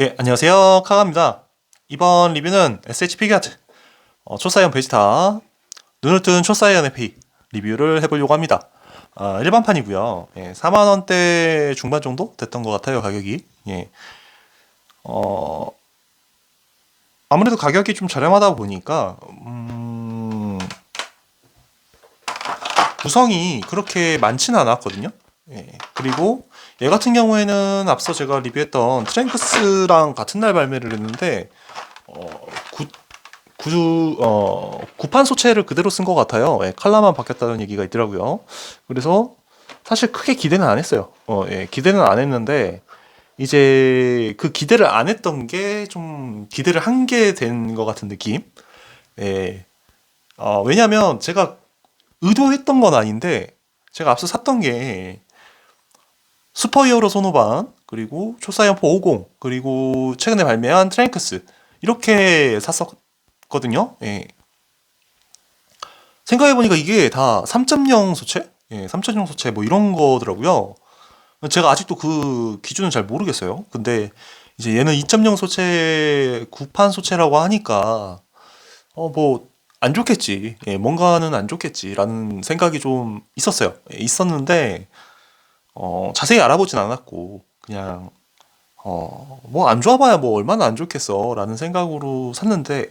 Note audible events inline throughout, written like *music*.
예, 안녕하세요. 카가입니다. 이번 리뷰는 SH 피규아트 어, 초사이언 베지타 눈을 뜬 초사이언 FP 리뷰를 해보려고 합니다. 아, 일반판이고요. 예, 4만 원대 중반 정도 됐던 것 같아요 가격이. 예. 어, 아무래도 가격이 좀 저렴하다 보니까 음, 구성이 그렇게 많지는 않았거든요. 예, 그리고 얘 같은 경우에는 앞서 제가 리뷰했던 트랭크스랑 같은 날 발매를 했는데 어, 구, 구, 어, 구판 소체를 그대로 쓴 것 같아요. 예, 칼라만 바뀌었다는 얘기가 있더라고요. 그래서 사실 크게 기대는 안 했어요. 어, 예, 기대는 안 했는데 이제 그 기대를 안 했던 게 좀 기대를 한 게 된 것 같은 느낌. 예. 어, 왜냐면 제가 의도했던 건 아닌데 제가 앞서 샀던 게 슈퍼히어로 소노반 그리고 초사이언포 50 그리고 최근에 발매한 트랭크스 이렇게 샀었거든요. 예. 생각해보니까 이게 다 3.0 소체? 예, 3.0 소체 뭐 이런 거더라고요. 제가 아직도 그 기준은 잘 모르겠어요. 근데 이제 얘는 2.0 소체, 구판 소체라고 하니까 어 뭐 안 좋겠지. 예, 뭔가는 안 좋겠지라는 생각이 좀 있었어요. 예, 있었는데 어, 자세히 알아보진 않았고 그냥 어, 뭐 안 좋아봐야 뭐 얼마나 안 좋겠어라는 생각으로 샀는데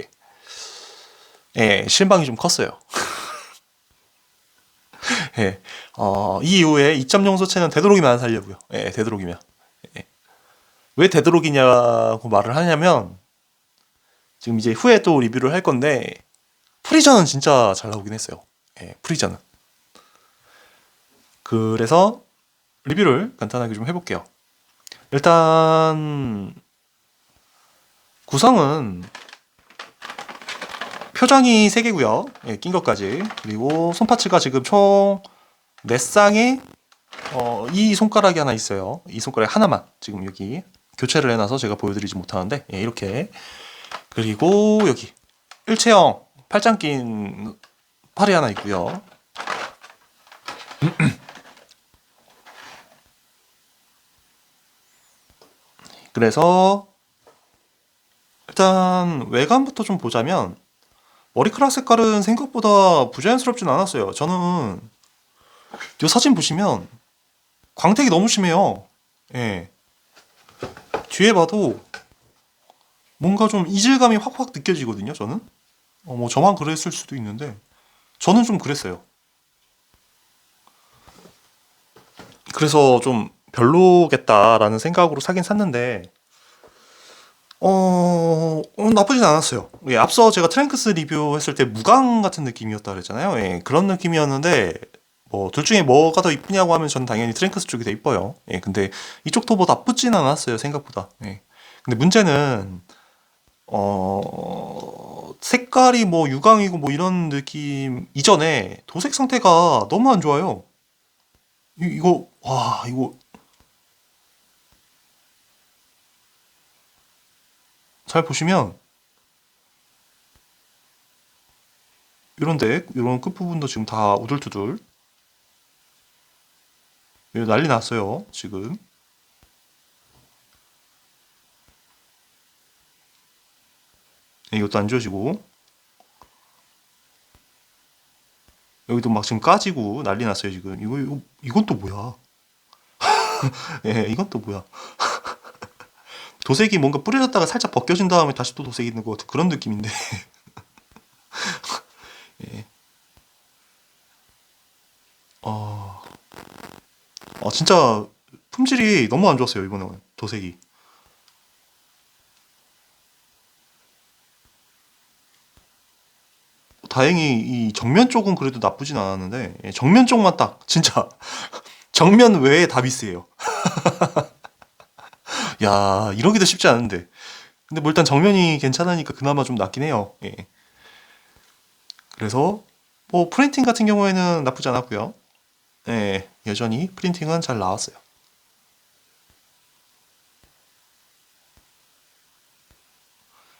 예, 실망이 좀 컸어요. *laughs* 예, 어, 이 이후에 2.0 소체는 되도록이면 안 살려고요. 예, 되도록이면. 예. 왜 되도록이냐고 말을 하냐면 지금 이제 후에 또 리뷰를 할 건데 프리전은 진짜 잘 나오긴 했어요. 예, 프리전은. 그래서 리뷰를 간단하게 좀 해볼게요. 일단 구성은 표정이 3개고요. 예, 낀 것까지. 그리고 손파츠가 지금 총 4쌍에 어, 이 손가락이 하나 있어요. 이 손가락 하나만 지금 여기 교체를 해놔서 제가 보여드리지 못하는데 예, 이렇게 그리고 여기 일체형 팔짱 낀 팔이 하나 있고요. *clears throat* 그래서 일단 외관부터 좀 보자면 머리카락 색깔은 생각보다 부자연스럽진 않았어요. 저는 이 사진 보시면 광택이 너무 심해요. 예. 뒤에 봐도 뭔가 좀 이질감이 확확 느껴지거든요. 저는 어, 뭐 저만 그랬을 수도 있는데 저는 좀 그랬어요. 그래서 좀 별로겠다라는 생각으로 사긴 샀는데 어, 어, 나쁘진 않았어요. 예, 앞서 제가 트랭크스 리뷰했을 때 무광 같은 느낌이었다 그랬잖아요. 예, 그런 느낌이었는데 뭐 둘 중에 뭐가 더 이쁘냐고 하면 전 당연히 트랭크스 쪽이 더 이뻐요. 예, 근데 이쪽도 뭐 나쁘진 않았어요 생각보다. 예. 근데 문제는 어 색깔이 뭐 유광이고 뭐 이런 느낌 이전에 도색 상태가 너무 안 좋아요. 이, 이거 와 이거 잘 보시면 이런데 이런 끝부분도 지금 다 우둘투둘. 이거 난리 났어요 지금. 네, 이것도 안 지워지고. 여기도 막 지금 까지고 난리 났어요 지금. 이거 이거 이건 또 뭐야? *laughs* 예 이건 또 뭐야 *laughs* 도색이 뭔가 뿌려졌다가 살짝 벗겨진 다음에 다시 또 도색이 있는 것 같은 그런 느낌인데. *laughs* 예. 어, 아, 진짜 품질이 너무 안 좋았어요, 이번에 도색이. 다행히 이 정면 쪽은 그래도 나쁘진 않았는데, 예, 정면 쪽만 딱, 진짜. *laughs* 정면 외에 다 비슷해요. *laughs* 야, 이러기도 쉽지 않은데. 근데 뭐 일단 정면이 괜찮으니까 그나마 좀 낫긴 해요. 예. 그래서 뭐 프린팅 같은 경우에는 나쁘지 않았고요. 예, 여전히 프린팅은 잘 나왔어요.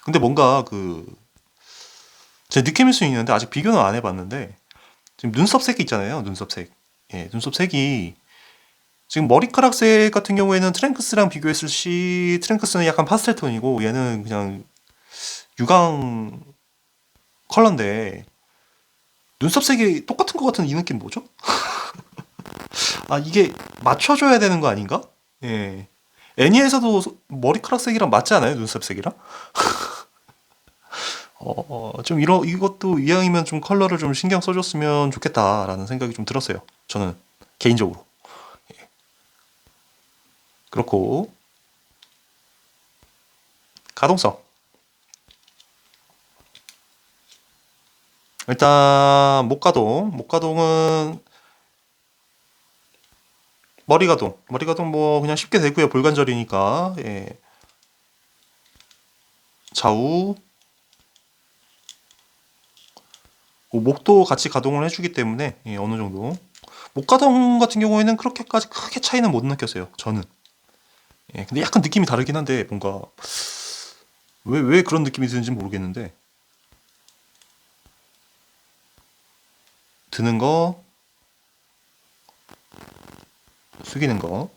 근데 뭔가 그 제 느낌일 수 있는데 아직 비교는 안 해봤는데 지금 눈썹 색이 있잖아요. 눈썹 색. 예, 눈썹 색이 지금 머리카락색 같은 경우에는 트랭크스랑 비교했을 시 트랭크스는 약간 파스텔 톤이고 얘는 그냥 유광 컬러인데 눈썹 색이 똑같은 것 같은 이 느낌 뭐죠? *laughs* 아 이게 맞춰줘야 되는 거 아닌가? 예. 애니에서도 소- 머리카락 색이랑 맞지 않아요? 눈썹 색이랑? *laughs* 어, 어, 좀 이러 이것도 이왕이면 좀 컬러를 좀 신경 써줬으면 좋겠다라는 생각이 좀 들었어요. 저는 개인적으로. 예. 그렇고 가동성. 일단 목가동, 목가동은 머리 가동, 머리 가동 뭐 그냥 쉽게 되고요. 볼관절이니까 예. 좌우 그 목도 같이 가동을 해주기 때문에 예, 어느 정도 목 가동 같은 경우에는 그렇게까지 크게 차이는 못 느꼈어요. 저는. 예, 근데 약간 느낌이 다르긴 한데 뭔가 왜 왜 그런 느낌이 드는지 모르겠는데. 드는 거 숙이는 거.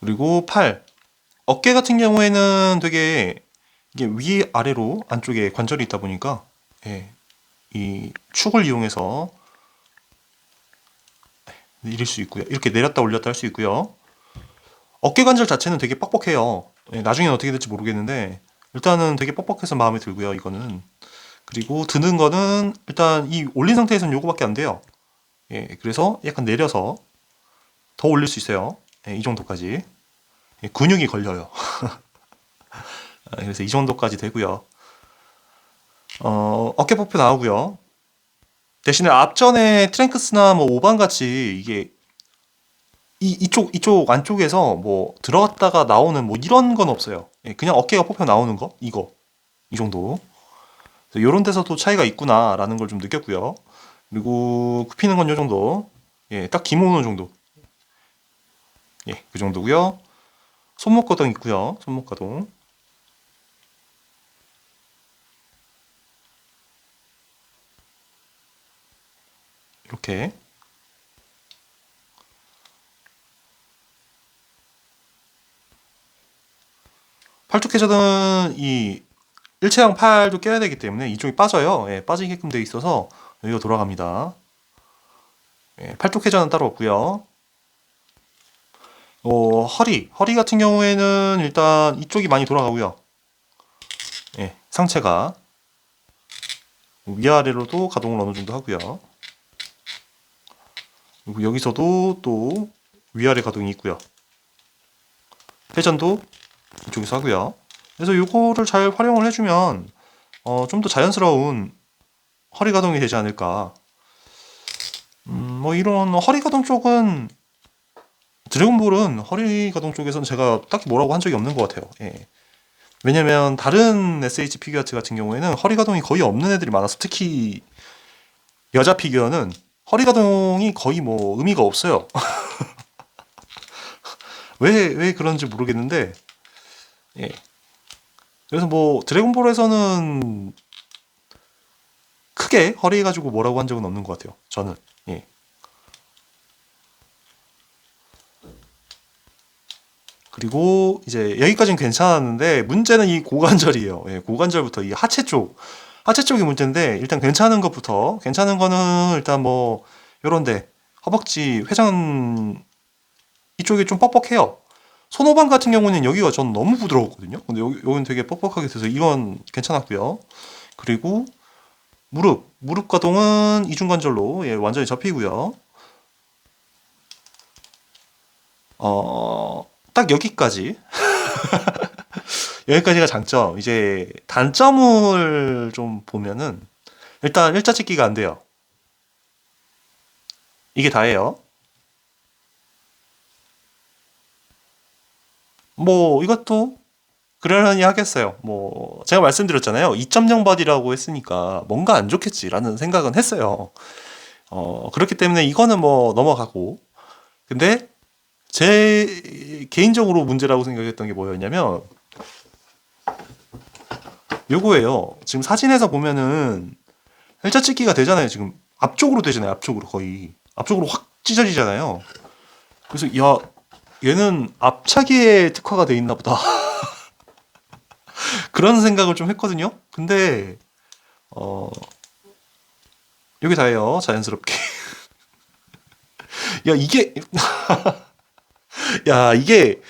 그리고 팔. 어깨 같은 경우에는 되게 이게 위 아래로 안쪽에 관절이 있다 보니까 예, 이 축을 이용해서 이릴 수 있고요. 이렇게 내렸다 올렸다 할 수 있고요. 어깨 관절 자체는 되게 뻑뻑해요. 예, 나중에는 어떻게 될지 모르겠는데 일단은 되게 뻑뻑해서 마음에 들고요. 이거는 그리고 드는 거는 일단 이 올린 상태에서는 요거밖에 안 돼요. 예, 그래서 약간 내려서 더 올릴 수 있어요. 예, 이 정도까지 예, 근육이 걸려요. *laughs* 아, 그래서 이 정도까지 되고요. 어, 어깨 포표 나오고요. 대신에 앞전에 트랭크스나 뭐 오반 같이 이게 이, 이쪽 이쪽 안쪽에서 뭐 들어갔다가 나오는 뭐 이런 건 없어요. 예, 그냥 어깨가 뽑혀 나오는 거 이거 이 정도. 이런 데서도 차이가 있구나라는 걸 좀 느꼈고요. 그리고 굽히는 건 요 정도. 예, 딱 기모으는 정도. 예, 그 정도고요. 손목 가동 있고요. 손목 가동. 이렇게 팔뚝 회전은 이 일체형 팔도 껴야 되기 때문에 이쪽이 빠져요. 예, 빠지게끔 돼 있어서 여기가 돌아갑니다. 예, 팔뚝 회전은 따로 없고요. 어, 허리, 허리 같은 경우에는 일단 이쪽이 많이 돌아가고요. 예, 상체가 위아래로도 가동을 어느 정도 하고요. 그리고 여기서도 또 위아래 가동이 있고요. 회전도 이쪽에서 하고요. 그래서 이거를 잘 활용을 해주면 어, 좀 더 자연스러운 허리 가동이 되지 않을까. 음, 뭐 이런 허리 가동 쪽은 드래곤볼은 허리 가동 쪽에서는 제가 딱히 뭐라고 한 적이 없는 것 같아요. 예. 왜냐면 다른 SH 피규어트 같은 경우에는 허리 가동이 거의 없는 애들이 많아서 특히 여자 피규어는 허리 가동이 거의 뭐 의미가 없어요. *laughs* 왜, 왜 그런지 모르겠는데, 예. 그래서 뭐 드래곤볼에서는 크게 허리 가지고 뭐라고 한 적은 없는 것 같아요. 저는. 예. 그리고 이제 여기까지는 괜찮았는데 문제는 이 고관절이에요. 예, 고관절부터 이 하체 쪽. 하체 쪽이 문제인데 일단 괜찮은 것부터 괜찮은 거는 일단 뭐 요런데 허벅지 회전 이쪽이 좀 뻑뻑해요. 손오반 같은 경우는 여기가 전 너무 부드러웠거든요. 근데 여기 여기는 되게 뻑뻑하게 돼서 이건 괜찮았고요. 그리고 무릎 무릎 가동은 이중관절로 예, 완전히 접히고요. 어, 딱 여기까지. *laughs* 여기까지가 장점. 이제 단점을 좀 보면은 일단 일자 찍기가 안 돼요. 이게 다예요. 뭐 이것도 그러려니 하겠어요. 뭐 제가 말씀드렸잖아요. 2.0 바디라고 했으니까 뭔가 안 좋겠지라는 생각은 했어요. 어, 그렇기 때문에 이거는 뭐 넘어가고. 근데 제 개인적으로 문제라고 생각했던 게 뭐였냐면 요거예요. 지금 사진에서 보면은 일자 찍기가 되잖아요. 지금 앞쪽으로 되잖아요. 앞쪽으로 거의 앞쪽으로 확 찢어지잖아요. 그래서 야 얘는 앞차기에 특화가 돼 있나 보다. *laughs* 그런 생각을 좀 했거든요. 근데 어 여기 다예요. 자연스럽게. *laughs* 야 이게 *laughs* 야 이게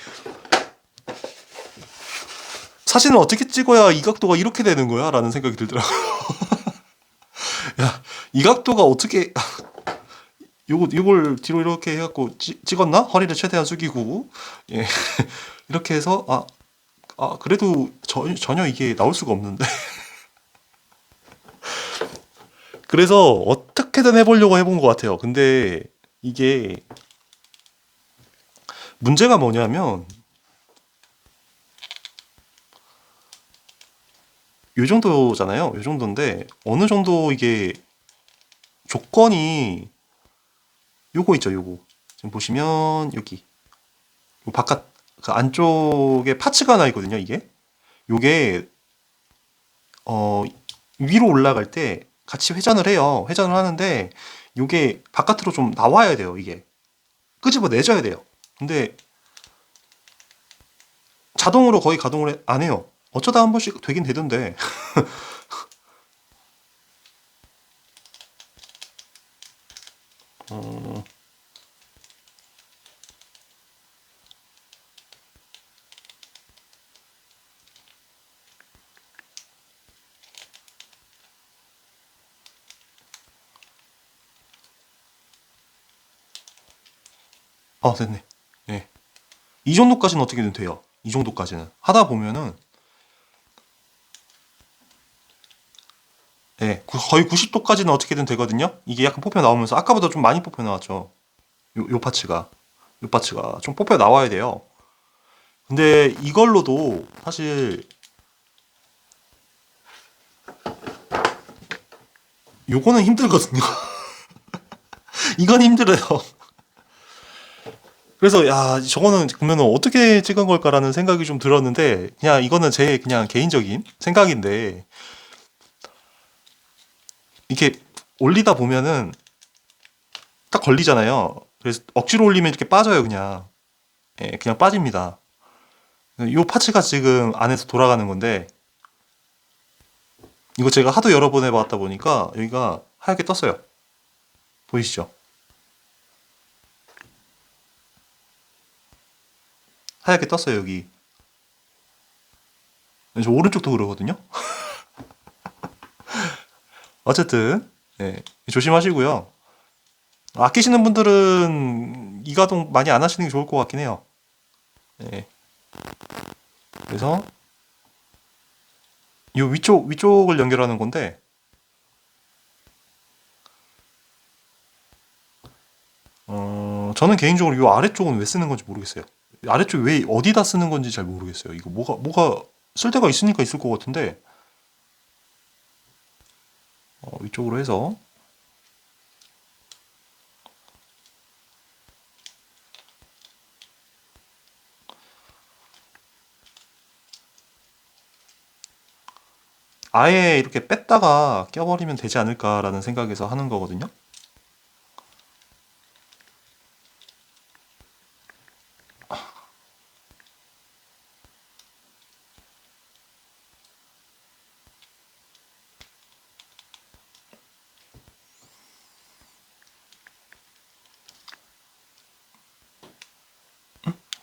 사진을 어떻게 찍어야 이 각도가 이렇게 되는 거야? 라는 생각이 들더라고요. *laughs* 야, 이 각도가 어떻게, *laughs* 요거, 요걸 뒤로 이렇게 해갖고 찍, 찍었나? 허리를 최대한 숙이고, 예. *laughs* 이렇게 해서, 아, 아, 그래도 저, 전혀 이게 나올 수가 없는데. 그래서 어떻게든 해보려고 해본 것 같아요. 근데 이게 문제가 뭐냐면, 요 정도잖아요. 요 정도인데 어느 정도 이게 조건이 요거 있죠, 요거. 지금 보시면 여기 요 바깥 그 안쪽에 파츠가 하나 있거든요, 이게. 요게 어 위로 올라갈 때 같이 회전을 해요. 회전을 하는데 요게 바깥으로 좀 나와야 돼요, 이게. 끄집어 내줘야 돼요. 근데 자동으로 거의 가동을 해- 안 해요. 어쩌다 한 번씩 되긴 되던데. *laughs* 어, 아, 됐네. 예. 이 정도까지는 어떻게든 돼요. 이 정도까지는. 하다 보면은, 예, 구- 거의 90도까지는 어떻게든 되거든요. 이게 약간 뽑혀 나오면서, 아까보다 좀 많이 뽑혀 나왔죠. 요, 요 파츠가. 요 파츠가. 좀 뽑혀 나와야 돼요. 근데 이걸로도 사실, 요거는 힘들거든요. *laughs* 이건 힘들어요. 그래서 야 저거는 그러면 어떻게 찍은 걸까라는 생각이 좀 들었는데 그냥 이거는 제 그냥 개인적인 생각인데 이렇게 올리다 보면은 딱 걸리잖아요. 그래서 억지로 올리면 이렇게 빠져요 그냥 예 그냥 빠집니다. 요 파츠가 지금 안에서 돌아가는 건데 이거 제가 하도 여러 번 해봤다 보니까 여기가 하얗게 떴어요. 보이시죠? 하얗게 떴어요 여기. 저 오른쪽도 그러거든요. *laughs* 어쨌든 네, 조심하시고요. 아끼시는 분들은 이가동 많이 안 하시는 게 좋을 것 같긴 해요. 네. 그래서 이 위쪽 위쪽을 연결하는 건데 어, 저는 개인적으로 이 아래쪽은 왜 쓰는 건지 모르겠어요. 아래쪽 왜 어디다 쓰는 건지 잘 모르겠어요. 이거 뭐가 뭐가 쓸 데가 있으니까 있을 것 같은데 어, 위쪽으로 해서 아예 이렇게 뺐다가 껴버리면 되지 않을까라는 생각에서 하는 거거든요.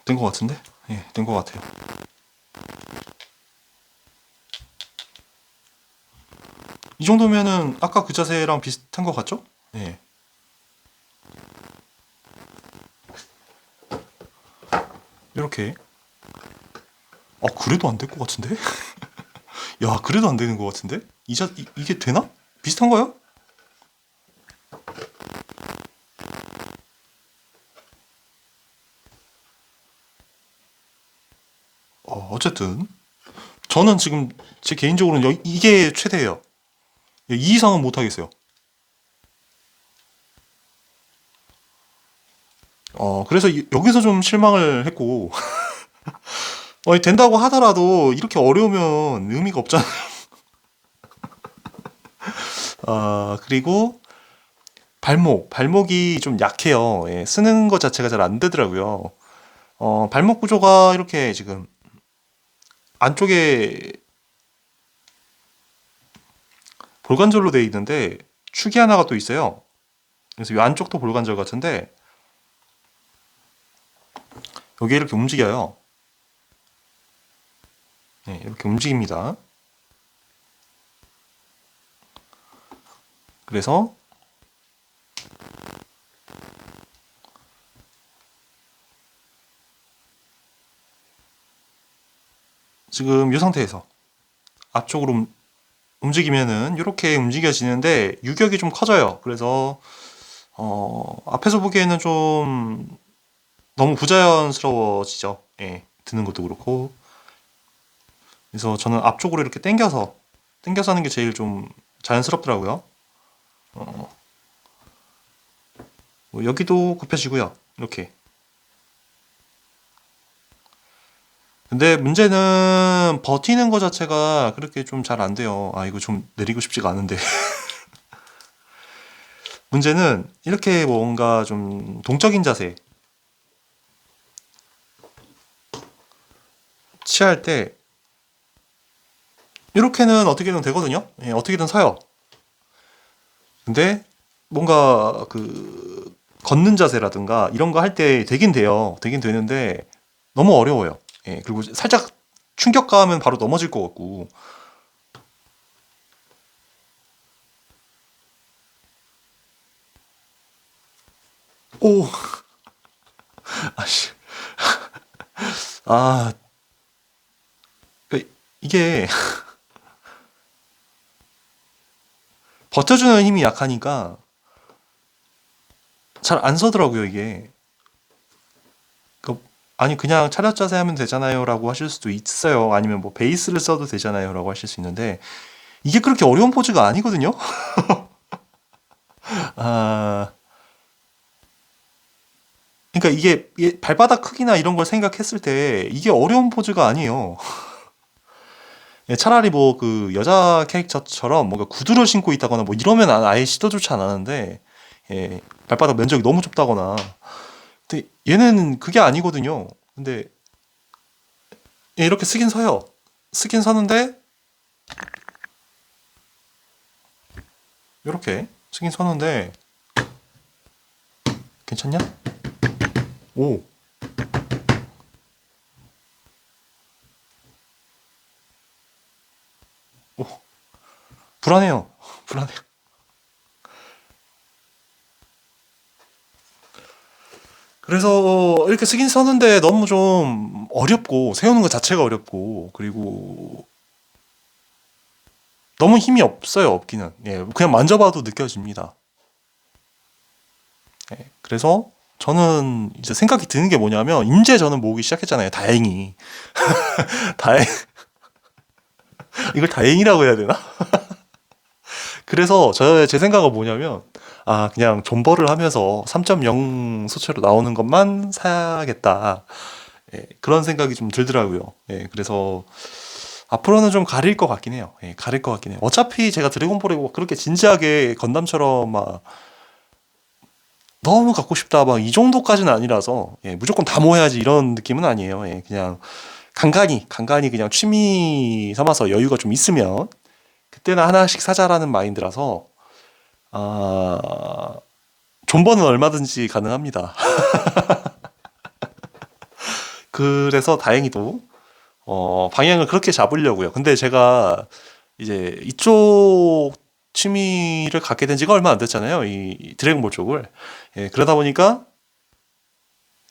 된 것 같은데? 예, 된 것 같아요. 이 정도면은 아까 그 자세랑 비슷한 것 같죠? 예. 이렇게. 아, 그래도 안 될 것 같은데? *laughs* 야, 그래도 안 되는 것 같은데? 이 자, 이, 이게 되나? 비슷한가요? 어, 어쨌든. 저는 지금 제 개인적으로는 여- 이게 최대예요. 이 이상은 못 하겠어요. 어, 그래서 이- 여기서 좀 실망을 했고, *laughs* 어, 된다고 하더라도 이렇게 어려우면 의미가 없잖아요. 어, *laughs* 그리고 발목, 발목이 좀 약해요. 예, 쓰는 것 자체가 잘 안 되더라고요. 어, 발목 구조가 이렇게 지금 안쪽에 볼관절로 되어 있는데 축이 하나가 또 있어요. 그래서 이 안쪽도 볼관절 같은데 여기 이렇게 움직여요. 네, 이렇게 움직입니다. 그래서 지금 이 상태에서 앞쪽으로 움- 움직이면은 이렇게 움직여지는데 유격이 좀 커져요. 그래서 어, 앞에서 보기에는 좀 너무 부자연스러워지죠. 예, 드는 것도 그렇고. 그래서 저는 앞쪽으로 이렇게 당겨서 당겨서 하는 게 제일 좀 자연스럽더라고요. 어, 뭐 여기도 굽혀지고요. 이렇게. 근데 문제는 버티는 거 자체가 그렇게 좀 잘 안 돼요. 아, 이거 좀 내리고 싶지가 않은데. *laughs* 문제는 이렇게 뭔가 좀 동적인 자세 취할 때 이렇게는 어떻게든 되거든요. 예, 어떻게든 서요. 근데 뭔가 그 걷는 자세라든가 이런 거 할 때 되긴 돼요. 되긴 되는데 너무 어려워요. 예, 그리고 살짝 충격감은 바로 넘어질 것 같고. 오, *laughs* 아씨, *laughs* 아, 그, 이게 *laughs* 버텨주는 힘이 약하니까 잘 안 서더라고요, 이게. 그, 아니, 그냥 차렷 자세 하면 되잖아요라고 하실 수도 있어요. 아니면 뭐 베이스를 써도 되잖아요라고 하실 수 있는데 이게 그렇게 어려운 포즈가 아니거든요. *laughs* 아, 그러니까 이게 이게 발바닥 크기나 이런 걸 생각했을 때 이게 어려운 포즈가 아니에요. *laughs* 예, 차라리 뭐 그 여자 캐릭터처럼 뭔가 구두를 신고 있다거나 뭐 이러면 아- 아예 시도조차 안 하는데 예, 발바닥 면적이 너무 좁다거나 근데 얘는 그게 아니거든요. 근데 예, 이렇게 쓰긴 서요. 쓰긴 서는데 이렇게 쓰긴 서는데 괜찮냐? 오, 오, 불안해요. *laughs* 불안해요. 그래서 이렇게 쓰긴 서는데 너무 좀 어렵고 세우는 것 자체가 어렵고 그리고 너무 힘이 없어요. 없기는. 예, 그냥 만져봐도 느껴집니다. 예, 그래서 저는 이제 생각이 드는 게 뭐냐면 이제 저는 모으기 시작했잖아요. 다행히. *laughs* 다행 이걸 다행이라고 해야 되나? *laughs* 그래서 저제 생각은 뭐냐면 아 그냥 존버를 하면서 3.0 소체로 나오는 것만 사야겠다. 예, 그런 생각이 좀 들더라고요. 예, 그래서 앞으로는 좀 가릴 것 같긴 해요. 예, 가릴 것 같긴 해요. 어차피 제가 드래곤볼에 뭐 그렇게 진지하게 건담처럼 막 너무 갖고 싶다 막 이 정도까지는 아니라서 예, 무조건 다 모아야지 이런 느낌은 아니에요. 예, 그냥 간간히 간간히 그냥 취미 삼아서 여유가 좀 있으면 그때는 하나씩 사자라는 마인드라서 아 존버는 얼마든지 가능합니다. *laughs* 그래서 다행히도 어 방향을 그렇게 잡으려고요. 근데 제가 이제 이쪽 취미를 갖게 된 지가 얼마 안 됐잖아요. 이 드래곤볼 쪽을. 예, 그러다 보니까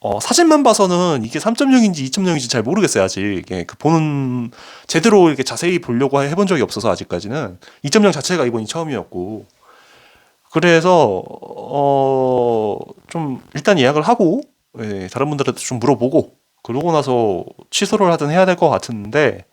어, 사진만 봐서는 이게 3.0인지 2.0인지 잘 모르겠어요, 아직. 예, 그 보는, 제대로 이렇게 자세히 보려고 해본 적이 없어서 아직까지는. 2.0 자체가 이번이 처음이었고. 그래서, 어, 좀, 일단 예약을 하고, 예, 다른 분들한테 좀 물어보고, 그러고 나서 취소를 하든 해야 될 것 같은데,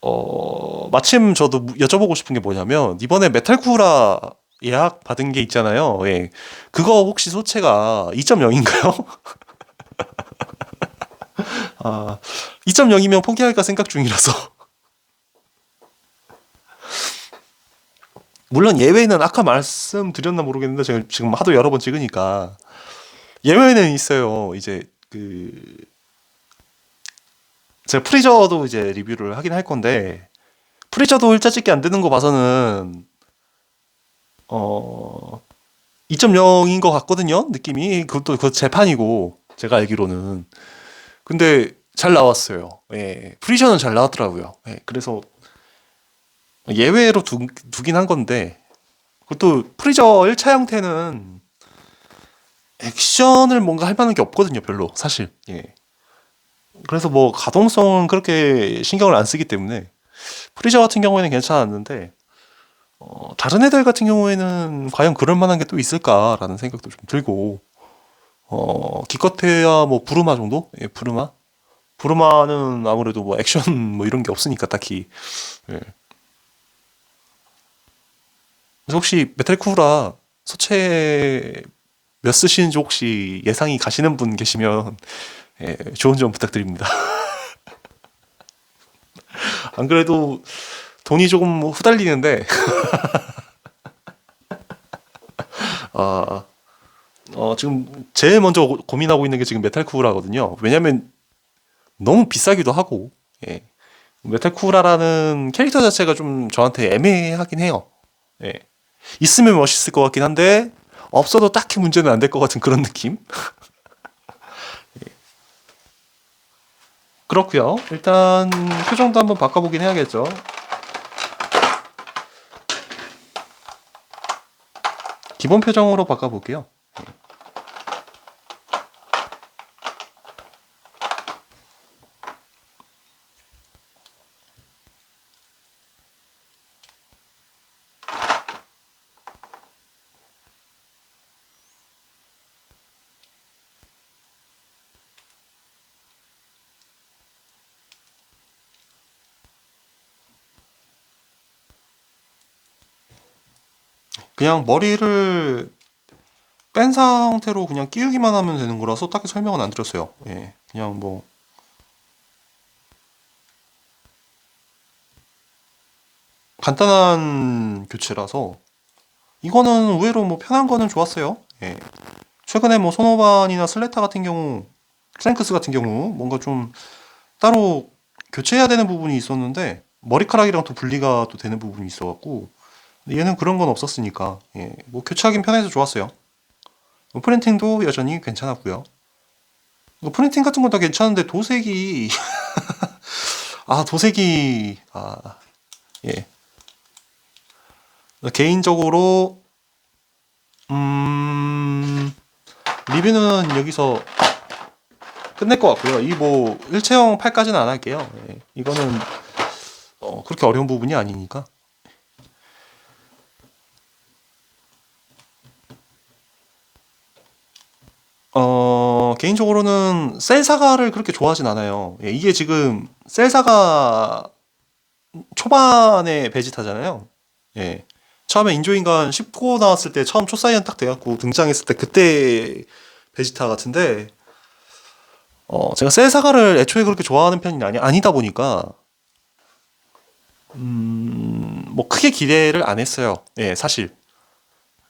어, 마침 저도 무- 여쭤보고 싶은 게 뭐냐면, 이번에 메탈쿠라 예약 받은 게 있잖아요. 예. 그거 혹시 소체가 2.0인가요? *laughs* 아, 2.0이면 포기할까 생각 중이라서. 물론 예외는 아까 말씀드렸나 모르겠는데 제가 지금 하도 여러 번 찍으니까 예외는 있어요. 이제 그 제가 프리저도 이제 리뷰를 하긴 할 건데 프리저도 일자 찍기 안 되는 거 봐서는 어 2.0인 것 같거든요. 느낌이 그것도 그 재판이고 제가 알기로는 근데 잘 나왔어요. 예, 프리저는 잘 나왔더라고요. 예, 그래서 예외로 두, 두긴 한 건데 그것도 프리저 1차 형태는 액션을 뭔가 할 만한 게 없거든요, 별로 사실. 예. 그래서 뭐 가동성은 그렇게 신경을 안 쓰기 때문에 프리저 같은 경우에는 괜찮았는데 어, 다른 애들 같은 경우에는 과연 그럴 만한 게 또 있을까라는 생각도 좀 들고 어, 기껏해야 뭐 부르마 정도? 예, 부르마. 부르마는 아무래도 뭐 액션 뭐 이런 게 없으니까 딱히. 예. 그래서 혹시 메탈쿠라 소체 몇 쓰시는지 혹시 예상이 가시는 분 계시면 예, 좋은 점 부탁드립니다. *laughs* 안 그래도 돈이 조금 후달리는데 *laughs* 아, 어, 지금 제일 먼저 고- 고민하고 있는 게 지금 메탈쿠라거든요. 왜냐면 너무 비싸기도 하고 예. 메탈쿠라라는 캐릭터 자체가 좀 저한테 애매하긴 해요. 예. 있으면 멋있을 것 같긴 한데 없어도 딱히 문제는 안 될 것 같은 그런 느낌. *laughs* 예. 그렇고요. 일단 표정도 한번 바꿔보긴 해야겠죠. 기본 표정으로 바꿔볼게요. 그냥 머리를 뺀 상태로 그냥 끼우기만 하면 되는 거라서 딱히 설명은 안 드렸어요. 예, 그냥 뭐 간단한 교체라서 이거는 의외로 뭐 편한 거는 좋았어요. 예. 최근에 뭐 소노반이나 슬레타 같은 경우, 트랭크스 같은 경우 뭔가 좀 따로 교체해야 되는 부분이 있었는데 머리카락이랑 또 분리가 또 되는 부분이 있어갖고 얘는 그런 건 없었으니까 예, 뭐 교체하긴 편해서 좋았어요. 뭐 프린팅도 여전히 괜찮았고요. 뭐 프린팅 같은 건 다 괜찮은데 도색이 *laughs* 아 도색이 아 예. 개인적으로 음 리뷰는 여기서 끝낼 것 같고요. 이 뭐 일체형 8까지는 안 할게요. 예, 이거는 어, 그렇게 어려운 부분이 아니니까. 어, 개인적으로는 셀사가를 그렇게 좋아하진 않아요. 예, 이게 지금 셀사가 초반에 베지타잖아요. 예. 처음에 인조인간 19 나왔을 때 처음 초사이언 딱 돼갖고 등장했을 때 그때 베지타 같은데 어, 제가 셀사가를 애초에 그렇게 좋아하는 편이 아니, 아니다 보니까 음, 뭐 크게 기대를 안 했어요. 예, 사실.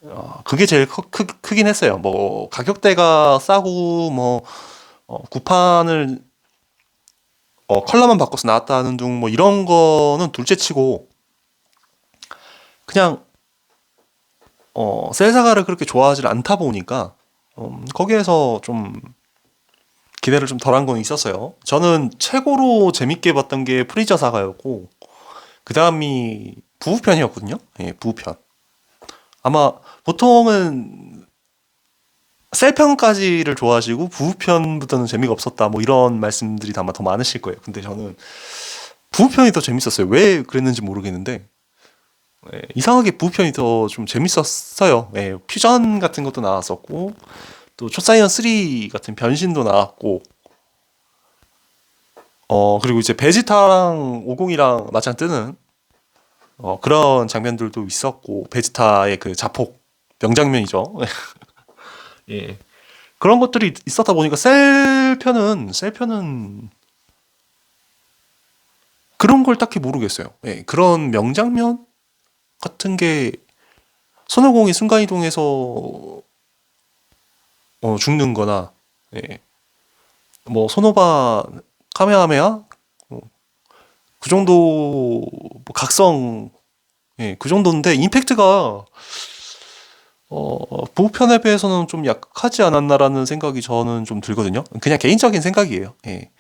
어, 그게 제일 크, 크, 크 긴 했어요. 뭐 가격대가 싸고 뭐 어, 구판을 어, 컬러만 바꿔서 나왔다는 둥 뭐 이런 거는 둘째치고 그냥 어, 셀사가를 그렇게 좋아하지 않다 보니까 음, 거기에서 좀 기대를 좀 덜한 건 있었어요. 저는 최고로 재밌게 봤던 게 프리저 사가였고 그 다음이 부부편이었거든요. 예, 부부편. 아마 보통은 셀편까지를 좋아하시고 부부편부터는 재미가 없었다 뭐 이런 말씀들이 아마 더 많으실 거예요. 근데 저는 부부편이 더 재밌었어요. 왜 그랬는지 모르겠는데 예, 이상하게 부부편이 더 좀 재밌었어요. 예, 퓨전 같은 것도 나왔었고 또 초사이언 3 같은 변신도 나왔고 어 그리고 이제 베지타랑 50이랑 맞짱 뜨는 어, 그런 장면들도 있었고 베지타의 그 자폭 명장면이죠. *laughs* 예. 그런 것들이 있었다 보니까 셀 편은 셀 편은 그런 걸 딱히 모르겠어요. 예. 그런 명장면 같은 게 손오공이 순간이동해서 어, 죽는거나 예. 뭐 소노바 카메하메하 어, 그 정도 뭐 각성 예, 그 정도인데 임팩트가 어, 부편에 비해서는 좀 약하지 않았나라는 생각이 저는 좀 들거든요. 그냥 개인적인 생각이에요. 예.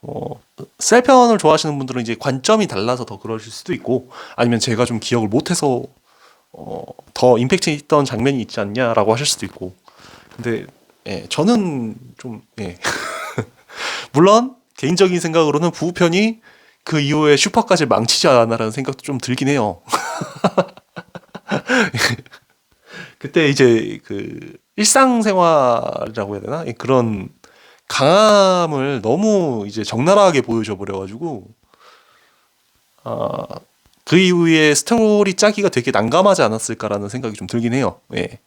어, 셀편을 좋아하시는 분들은 이제 관점이 달라서 더 그러실 수도 있고, 아니면 제가 좀 기억을 못해서 어, 더 임팩트 있던 장면이 있지 않냐라고 하실 수도 있고. 근데 예, 저는 좀 예. *laughs* 물론 개인적인 생각으로는 부편이 그 이후에 슈퍼까지 망치지 않았나라는 생각도 좀 들긴 해요. *laughs* 그때 이제 그 일상생활이라고 해야 되나? 예, 그런 강함을 너무 이제 적나라하게 보여줘 버려가지고 아, 그 이후에 스토리 짜기가 되게 난감하지 않았을까라는 생각이 좀 들긴 해요. 예.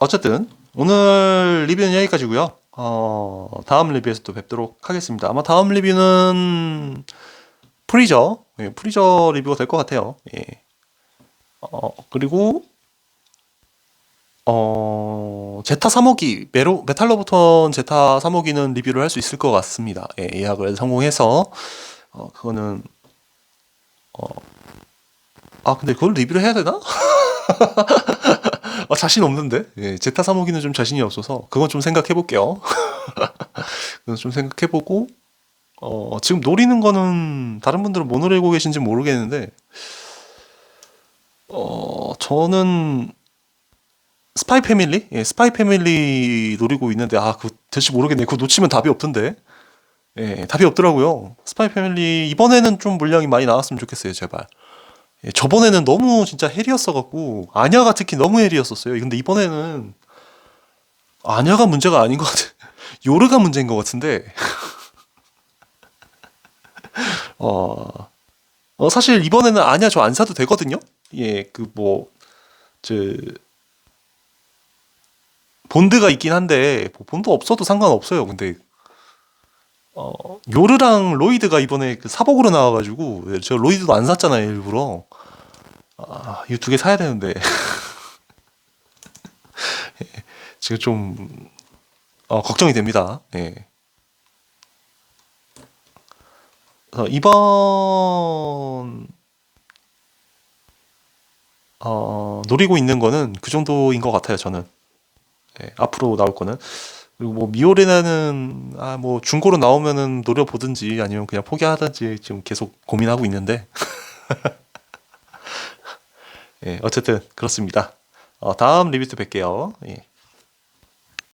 어쨌든 오늘 리뷰는 여기까지고요. 어, 다음 리뷰에서 또 뵙도록 하겠습니다. 아마 다음 리뷰는 프리저, 예, 프리저 리뷰가 될 것 같아요. 예. 어, 그리고 어, 제타 3호기, 메로, 메탈로부턴 제타 3호기는 리뷰를 할 수 있을 것 같습니다. 예, 예약을 성공해서, 어, 그거는, 어, 아, 근데 그걸 리뷰를 해야 되나? *laughs* 아, 자신 없는데? 예, 제타 3호기는 좀 자신이 없어서, 그건 좀 생각해 볼게요. *laughs* 그건 좀 생각해 보고, 어, 지금 노리는 거는, 다른 분들은 뭐 노리고 계신지 모르겠는데, 어, 저는, 스파이 패밀리? 예, 스파이 패밀리 노리고 있는데 아, 그거 될지 모르겠네. 그거 놓치면 답이 없던데. 예, 답이 없더라고요. 스파이 패밀리 이번에는 좀 물량이 많이 나왔으면 좋겠어요, 제발. 예, 저번에는 너무 진짜 헬이었어 갖고 아냐가 특히 너무 헬이었었어요. 근데 이번에는 아냐가 문제가 아닌 것 같아. *laughs* 요르가 문제인 것 같은데. *laughs* 어, 어, 사실 이번에는 아냐 저 안 사도 되거든요. 예, 그 뭐, 저 본드가 있긴 한데 뭐 본드 없어도 상관없어요. 근데 어, 요르랑 로이드가 이번에 그 사복으로 나와가지고 예, 저 로이드도 안 샀잖아요 일부러. 아, 이거 두개 사야 되는데 *laughs* 예, 지금 좀 어, 걱정이 됩니다. 예. 그래서 이번 어, 노리고 있는 거는 그 정도인 것 같아요 저는. 예, 앞으로 나올 거는 그리고 뭐 미오레나는 아 뭐 중고로 나오면은 노려보든지 아니면 그냥 포기하든지 지금 계속 고민하고 있는데 *laughs* 예, 어쨌든 그렇습니다. 어, 다음 리뷰 때 뵐게요. 예.